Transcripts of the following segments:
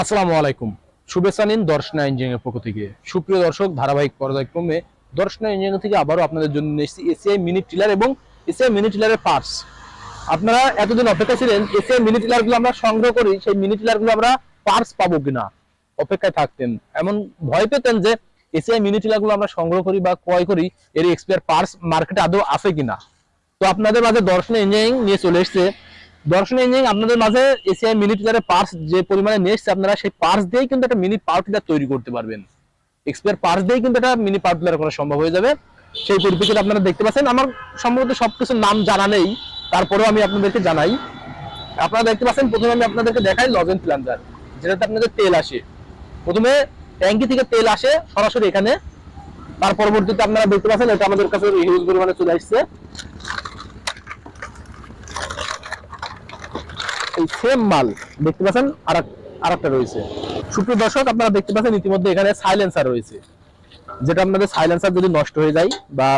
আসসালামু আলাইকুম। শুভেচ্ছা নিন দর্শনা ইঞ্জিনিয়ারিং পক্ষ থেকে। সুপ্রিয় দর্শক, ধারাবাহিক পর্যায়ক্রমে দর্শনা ইঞ্জিনিয়ারিং থেকে আবারও আপনাদের জন্য এসেছি এসিআই মিনি টিলার এবং এসিআই মিনি টিলারের পার্টস আপনারা এতদিন অপেক্ষা ছিলেন এসিআই মিনি টিলারগুলো আমরা সংগ্রহ করি, সেই মিনি টিলারগুলো আমরা পার্টস পাবো কিনা? অপেক্ষায় থাকতেন। এমন ভয় পেতেন যে এসিআই মিনি টিলারগুলো আমরা সংগ্রহ করি বা ক্রয় করি এর এক্সপায়ার পার্টস মার্কেটে আদৌ আছে কিনা? তো আপনাদের মাঝে দর্শনা ইঞ্জিনিয়ারিং নিয়ে চলে এসেছে দর্শন ইঞ্জিনিয়ারিং আপনাদের মাঝে এসিআই মিনি টিলারের পার্স যে পরিমাণে নিয়ে এসছে, আপনারা সেই পার্টস দিয়েই কিন্তু একটা মিনি পাওয়ার টিলার তৈরি করতে পারবেন। এক্সপায়ার পার্স দিয়েই কিন্তু একটা মিনি পাওয়ার টিলার করা সম্ভব হয়ে যাবে। সেই পরিপ্রেক্ষিতে আপনারা দেখতে পাচ্ছেন, আমার সম্ভবত সবকিছুর নাম জানা নেই, তারপরেও আমি আপনাদেরকে জানাই। আপনারা দেখতে পাচ্ছেন, প্রথমে আমি আপনাদেরকে দেখাই লজেন প্লান্টার যেটাতে আপনাদের তেল আসে। প্রথমে ট্যাঙ্কি থেকে তেল আসে সরাসরি এখানে। তার পরবর্তীতে আপনারা দেখতে পাচ্ছেন, এটা আমাদের কাছে হিউজ পরিমাণে চলে আসছে। এই সেম মাল। দেখতে পাচ্ছেন আর আর একটা রয়েছে। সুপ্রিয় দর্শক, আপনারা দেখতে পাচ্ছেন ইতিমধ্যে এখানে সাইলেন্সার রয়েছে। যেটা আপনাদের সাইলেন্সার যদি নষ্ট হয়ে যায় বা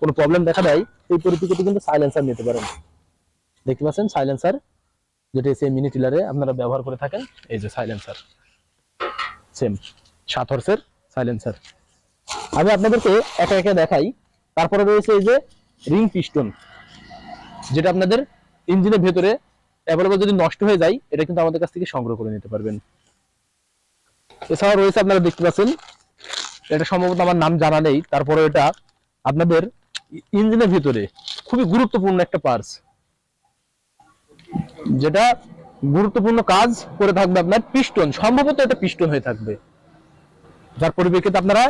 কোনো প্রবলেম দেখা দেয় সেই পরিস্থিতিতে কিন্তু সাইলেন্সার নিতে পারেন। দেখতে পাচ্ছেন সাইলেন্সার যেটা এসে মিনি টিলারে আপনারা ব্যবহার করে থাকেন, এই যে সাইলেন্সার সেম সাত হর্সের সাইলেন্সার আমি আপনাদেরকে একা একা দেখাই। তারপরে রয়েছে এই যে রিং পিস্টন যেটা আপনাদের ইঞ্জিনের ভেতরে অ্যাভেলেবল যদি নষ্ট হয়ে যায়, এটা কিন্তু আমাদের কাছ থেকে সংগ্রহ করে নিতে পারবেন। এছাড়াও রয়েছে আপনারা দেখতে পাচ্ছেন, এটা সম্ভবত আমার নাম জানা নেই, তারপরে এটা আপনাদের ইঞ্জিনের ভিতরে খুবই গুরুত্বপূর্ণ একটা পার্টস যেটা গুরুত্বপূর্ণ কাজ করে থাকবে আপনার পিস্টন সম্ভবত এটা পিস্টন হয়ে থাকবে। যার পরিপ্রেক্ষিতে আপনারা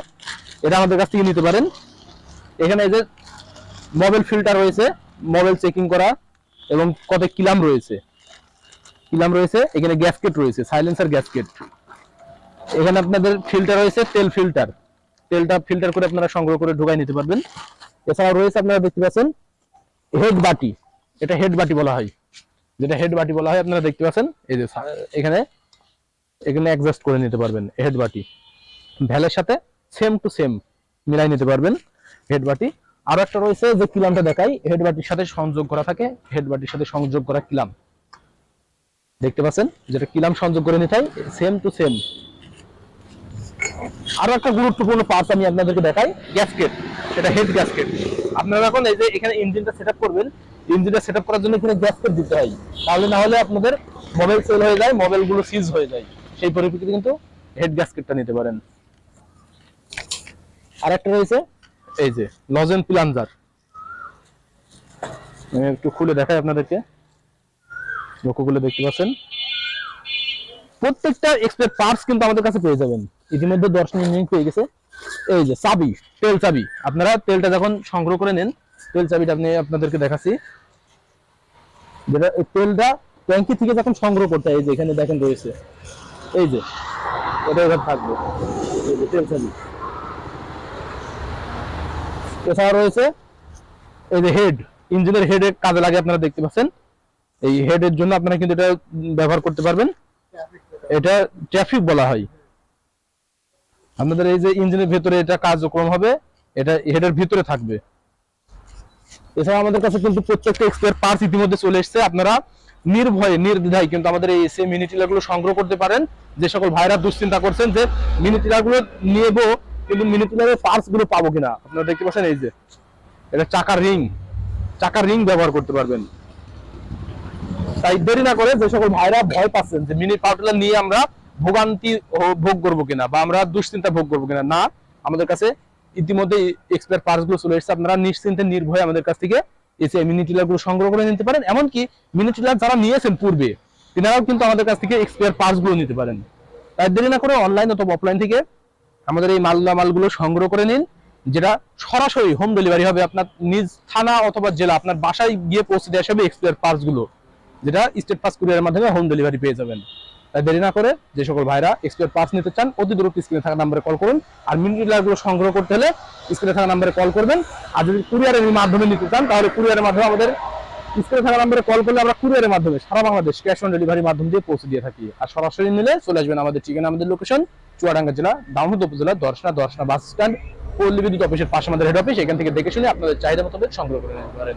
এটা আমাদের কাছ থেকে নিতে পারেন। এখানে এই যে মোবাইল ফিল্টার রয়েছে মোবাইল চেকিং করা এবং কত কিলাম রয়েছে। কিলাম রয়েছে, এখানে গ্যাসকেট রয়েছে সাইলেন্সার গ্যাসকেট এখানে আপনাদের ফিল্টার রয়েছে, তেল ফিল্টার তেলটা ফিল্টার করে আপনারা সংগ্রহ করে ঢুকাই নিতে পারবেন। এছাড়া রয়েছে আপনারা দেখতে পাচ্ছেন হেড বাটি। এটা হেড বাটি বলা হয়। যেটা হেড বাটি বলা হয়, আপনারা দেখতে পাচ্ছেন, এই যে এখানে এখানে অ্যাডজাস্ট করে নিতে পারবেন হেড বাটি। ভ্যালের সাথে সেম টু সেম মিলাই নিতে পারবেন হেড বাটি। আরও একটা রয়েছে, যে কিলামটা দেখাই হেড বাটির সাথে সংযোগ করা থাকে হেড বাটির সাথে সংযোগ করা কিলাম। দেখতে পাচ্ছেন? যেটা কিলাম সংযোগ করে নিতে হয় সেম টু সেম আরও একটা গুরুত্বপূর্ণ পার্টস আমি আপনাদেরকে দেখাই গ্যাসকেট সেটা হেড গ্যাসকেট আপনারা এখন এই যে এখানে ইঞ্জিনটা সেটআপ করবেন ইঞ্জিনটা সেটআপ করার জন্য এখানে গ্যাসকেট দিতে হয়। তাহলে না হলে আপনাদের মোবাইল সেল হয়ে যায় মোবাইলগুলো সিজ হয়ে যায়। সেই পরিপ্রেক্ষিতে কিন্তু হেড গ্যাসকেটটা নিতে পারেন। আর একটা রয়েছে, এই যে লজেন প্লাঞ্জার আমি একটু খুলে দেখাই আপনাদেরকে। লক্ষ্য করলে দেখতে পাচ্ছেন। প্রত্যেকটা এক্সপেক্ট পার্টস কিন্তু আমাদের কাছে পেয়ে যাবেন। ইতিমধ্যে দর্শন ইঞ্জিনিয়ারিং পেয়ে গেছে। এই যে চাবি, তেল চাবি। আপনারা তেলটা যখন সংগ্রহ করে নেন, তেল চাবিটা আপনি আপনাদেরকে দেখাচ্ছি। যেটা তেলটা ট্যাঙ্কি থেকে যখন সংগ্রহ করতে হয়, এই যে এখানে দেখেন রয়েছে। এই যে, এটা এবার থাকবে। তেল চাবি। এছাড়া রয়েছে, এই যে হেড ইঞ্জিনের হেডের কাজে লাগে, আপনারা দেখতে পাচ্ছেন। এই হেডের জন্য আপনারা কিন্তু এটা ব্যবহার করতে পারবেন। এটা ট্রাফিক বলা হয়। আপনাদের এই যে ইঞ্জিনের ভিতরে এটা কার্যক্রম হবে, এটা হেডের ভিতরে থাকবে। এছাড়া আমাদের কাছে কিন্তু প্রত্যেকটা এক্সপায়ার পার্টস ইতিমধ্যে চলে এসেছে। আপনারা নির্ভয়ে, নির্দ্বিধায় কিন্তু আমাদের এই এসএ মিনি টিলারগুলো সংগ্রহ করতে পারেন। যে সকল ভাইরা দুশ্চিন্তা করছেন যে মিনি টিলারগুলো নিয়েবো, কিন্তু মিনি টিলারের পার্টসগুলো পাবো কিনা? আপনারা দেখতে পাচ্ছেন এই যে, এটা চাকার রিং চাকার রিং ব্যবহার করতে পারবেন। তাই দেরি না করে যে সকল ভাইরা ভয় পাচ্ছেন যে মিনি পাউডার নিয়ে আমরা ভোগান্তি ভোগ করব কিনা বা আমরা দুশ্চিন্তা ভোগ করব কিনা। না, আমাদের কাছে ইতিমধ্যে এক্সপায়ারগুলো চলে এসেছে। আপনারা নিশ্চিন্তে নির্ভয়ে আমাদের কাছ থেকে এসে মিনি টিলারগুলো সংগ্রহ করে নিতে পারেন। এমনকি মিনি টিলার যারা নিয়েছেন পূর্বে তিনারাও কিন্তু আমাদের কাছ থেকে এক্সপায়ার পার্টসগুলো নিতে পারেন। তাই দেরি না করে অনলাইন অথবা অফলাইন থেকে আমাদের এই মাল্লা মালগুলো সংগ্রহ করে নিন, যেটা সরাসরি হোম ডেলিভারি হবে। আপনার নিজ থানা অথবা জেলা, আপনার বাসায় গিয়ে পৌঁছে দেওয়া হবে এক্সপায়ার পার্টসগুলো। যেটা স্টেট ফাস্ট কুরিয়ারের মাধ্যমে হোম ডেলিভারি পেয়ে যাবেন। তাই দেরি না করে যে সকল ভাইরা এক্সপায়ার পাস নিতে চান, অতি দ্রুত স্ক্রিনে থাকা নাম্বারে কল করুন। আর মিনি গুলো সংগ্রহ করতে হলে স্ক্রিনে থাকা নাম্বারে কল করবেন। আর যদি কুরিয়ারের মাধ্যমে নিতে চান, তাহলে কুরিয়ারের মাধ্যমে আমাদের স্ক্রিনে থাকা নাম্বারে কল করলে আমরা কুরিয়ারের মাধ্যমে সারা বাংলাদেশ ক্যাশ অন ডেলিভারির মাধ্যম দিয়ে পৌঁছে দিয়ে থাকি। আর সরাসরি নিলে চলে আসবেন আমাদের ঠিকানা, আমাদের লোকেশন চুয়াডাঙ্গা জেলা দামোদ উপজেলা দর্শনা দর্শনা বাস স্ট্যান্ড পল্লী বিদ্যুৎ অফিসের পাশে আমাদের হেড অফিস এখান থেকে দেখে শুনে আপনাদের চাহিদা মোতাবেক সংগ্রহ করে নিতে পারেন।